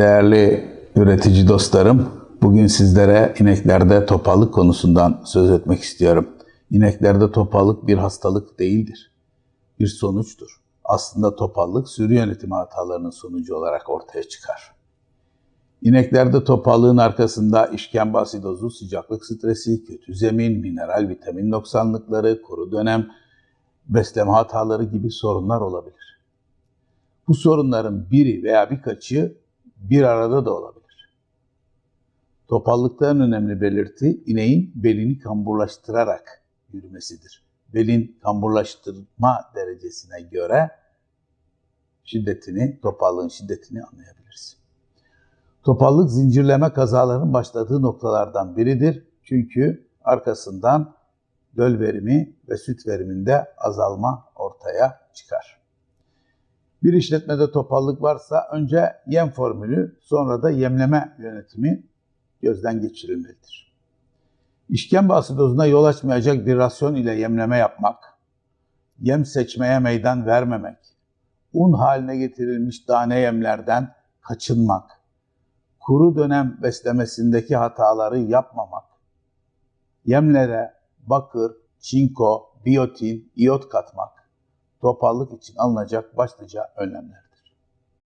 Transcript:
Değerli üretici dostlarım, bugün sizlere ineklerde topallık konusundan söz etmek istiyorum. İneklerde topallık bir hastalık değildir, bir sonuçtur. Aslında topallık sürü yönetimi hatalarının sonucu olarak ortaya çıkar. İneklerde topallığın arkasında işkembe asidozu, sıcaklık stresi, kötü zemin, mineral, vitamin noksanlıkları, kuru dönem, besleme hataları gibi sorunlar olabilir. Bu sorunların biri veya birkaçı bir arada da olabilir. Topallıkta en önemli belirti ineğin belini kamburlaştırarak yürümesidir. Belin kamburlaştırma derecesine göre şiddetini, topallığın şiddetini anlayabiliriz. Topallık zincirleme kazaların başladığı noktalardan biridir. Çünkü arkasından döl verimi ve süt veriminde azalma ortaya. Bir işletmede topallık varsa önce yem formülü sonra da yemleme yönetimi gözden geçirilmelidir. İşkembe asidozuna yol açmayacak bir rasyon ile yemleme yapmak, yem seçmeye meydan vermemek, un haline getirilmiş tane yemlerden kaçınmak, kuru dönem beslemesindeki hataları yapmamak, yemlere bakır, çinko, biyotin, iyot katmak, topallık için alınacak başlıca önlemlerdir.